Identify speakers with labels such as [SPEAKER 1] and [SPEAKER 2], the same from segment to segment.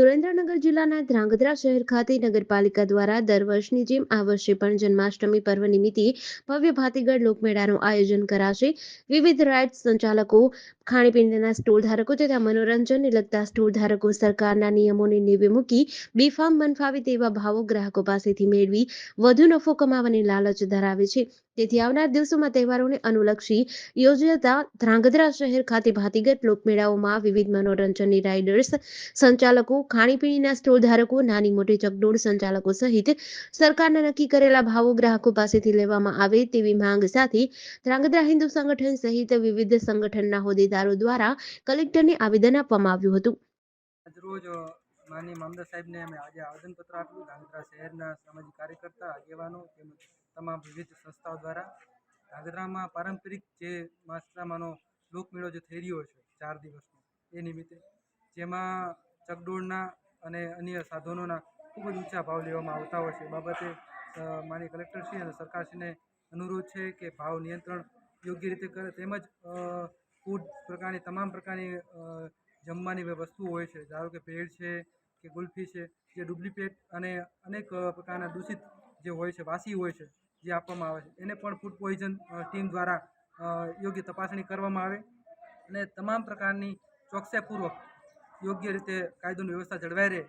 [SPEAKER 1] સુરેન્દ્રનગર જિલ્લાના ધ્રાંગધ્રા શહેર ખાતે નગરપાલિકા દ્વારા દર વર્ષની જેમ આ વર્ષે પણ જન્માષ્ટમી પર્વ નિમિત્તે ભવ્ય ભાતીગઢ લોકમેળાનું આયોજન કરાશે. વિવિધ રાઇડ સંચાલકો, ખાણીપીણીના સ્ટોલ ધારકો તથા મનોરંજનને લગતા સ્ટોલ ધારકો સરકારના નિયમોને નેવે મૂકી બેફામ મનફાવે તેવા ભાવો ગ્રાહકો પાસેથી મેળવી વધુ નફો કમાવાની લાલચ ધરાવે છે. તેથી આવનાર દિવસોમાં તહેવારોને અનુલક્ષી યોજાતા ધ્રાંગધ્રા શહેર ખાતે ભાતીગત લોકમેળાઓમાં વિવિધ મનોરંજનની રાઇડર્સ, સંચાલકો, ખાણીપીણીના સ્ટોલ ધારકો, નાની મોટી ચકડોળ સંચાલકો સહિત સરકારના નક્કી કરેલા ભાવો ગ્રાહકો પાસેથી લેવામાં આવે તેવી માંગ સાથે ધ્રાંગધ્રા હિન્દુ સંગઠન સહિત વિવિધ સંગઠનના હોદ્દેદારો દ્વારા કલેક્ટરને આવેદન આપવામાં આવ્યું હતું.
[SPEAKER 2] આજરોજ અ, મામદા સાહેબને અમે આજે આવેદનપત્ર આપ્યું. ધાંગધ્રા શહેરના સામાજિક કાર્યકર્તા આગેવાનો તેમજ તમામ વિવિધ સંસ્થાઓ દ્વારા ધાંગધ્રામાં પારંપરિક જે માસરામાનો લોકમેળો જે થઈ રહ્યો છે ચાર દિવસનો એ નિમિત્તે જેમાં ચકડોળના અને અન્ય સાધનોના ખૂબ જ ઊંચા ભાવ લેવામાં આવતા હોય છે. બાબતે માની કલેક્ટરશ્રી અને સરકારશ્રીને અનુરોધ છે કે ભાવ નિયંત્રણ યોગ્ય રીતે કરે. તેમજ ફૂડ પ્રકારની તમામ પ્રકારની જમવાની વસ્તુઓ હોય છે ધારો કે ભેળ છે કે ગુલ્ફી છે જે ડુપ્લિકેટ અને અનેક પ્રકારના દૂષિત જે હોય છે વાસી હોય છે જે આપવામાં આવે છે. એને પણ ફૂડ પોઈઝન ટીમ દ્વારા યોગ્ય તપાસણી કરવામાં આવે અને તમામ પ્રકારની ચોકસાઈપૂર્વક યોગ્ય રીતે કાયદોની વ્યવસ્થા જળવાઈ રહે.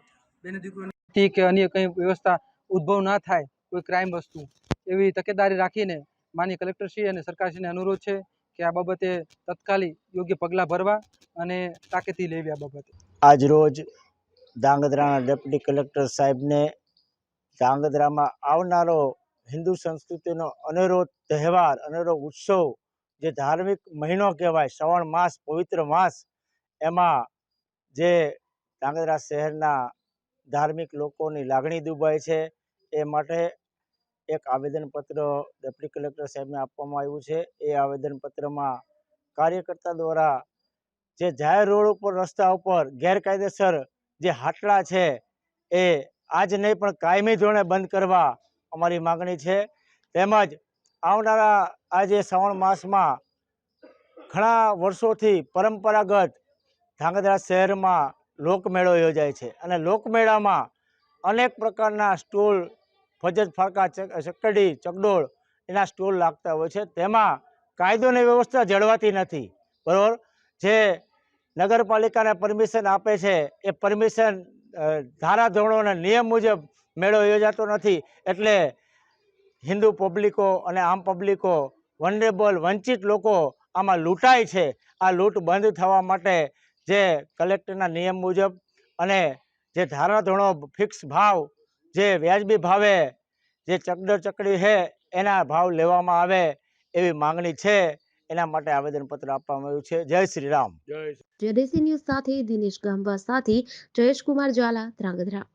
[SPEAKER 2] બેને દીકરીઓની કે અન્ય કંઈ વ્યવસ્થા ઉદ્ભવ ના થાય કોઈ ક્રાઇમ વસ્તુ એવી તકેદારી રાખીને માન્ય કલેક્ટરશ્રી અને સરકારશ્રીને અનુરોધ છે કે આ બાબતે તત્કાલી યોગ્ય પગલાં ભરવા અને તાકીદથી લેવી આ બાબતે.
[SPEAKER 3] આજરોજ ધાંગધ્રાના ડેપ્યુટી કલેક્ટર સાહેબને ધાંગધ્રામાં આવનારો હિન્દુ સંસ્કૃતિનો અનેરો તહેવાર, અનેરો ઉત્સવ જે ધાર્મિક મહિનો કહેવાય, શ્રવણ માસ, પવિત્ર માસ, એમાં જે ધાંગધ્રા શહેરના ધાર્મિક લોકોની લાગણી દુભાય છે, એ માટે એક આવેદનપત્ર ડેપ્યુટી કલેક્ટર સાહેબને આપવામાં આવ્યું છે. એ આવેદનપત્રમાં કાર્યકર્તા દ્વારા જે જાહેર રોડ ઉપર, રસ્તા ઉપર ગેરકાયદેસર જે હાટલા છે, એ આજ નહીં, પણ કાયમી ધોરણે બંધ કરવા અમારી માગણી છે. તેમજ આવનારા આજે શ્રાવણ માસમાં ઘણા વર્ષોથી પરંપરાગત ધાંગધ્રા શહેરમાં લોકમેળો યોજાય છે અને લોકમેળામાં અનેક પ્રકારના સ્ટોલ ફજત ફાકા ચકડી ચકડોળ એના સ્ટોલ લાગતા હોય છે. તેમાં કાયદોની વ્યવસ્થા જળવાતી નથી. બરાબર? જે નગરપાલિકાને પરમિશન આપે છે. એ પરમિશન ધારાધોરણો અને નિયમ મુજબ મેળો યોજાતો નથી. એટલે હિન્દુ પબ્લિકો અને આમ પબ્લિકો વનરેબલ વંચિત લોકો આમાં લૂંટાય છે. આ લૂંટ બંધ થવા માટે જે કલેક્ટરના નિયમ મુજબ અને જે ધારાધોરણો ફિક્સ ભાવ, જે વ્યાજબી ભાવે, જે ચકડર ચકડી છે, એના ભાવ લેવામાં આવે એવી માંગણી છે. એના માટે આવેદનપત્ર આપવામાં આવ્યું છે. જય શ્રી રામ.
[SPEAKER 1] જય શ્રી ન્યૂઝ સાથે દિનેશ ગામવા સાથે જયેશકુમાર ઝાલા ધ્રાંગધ્રા.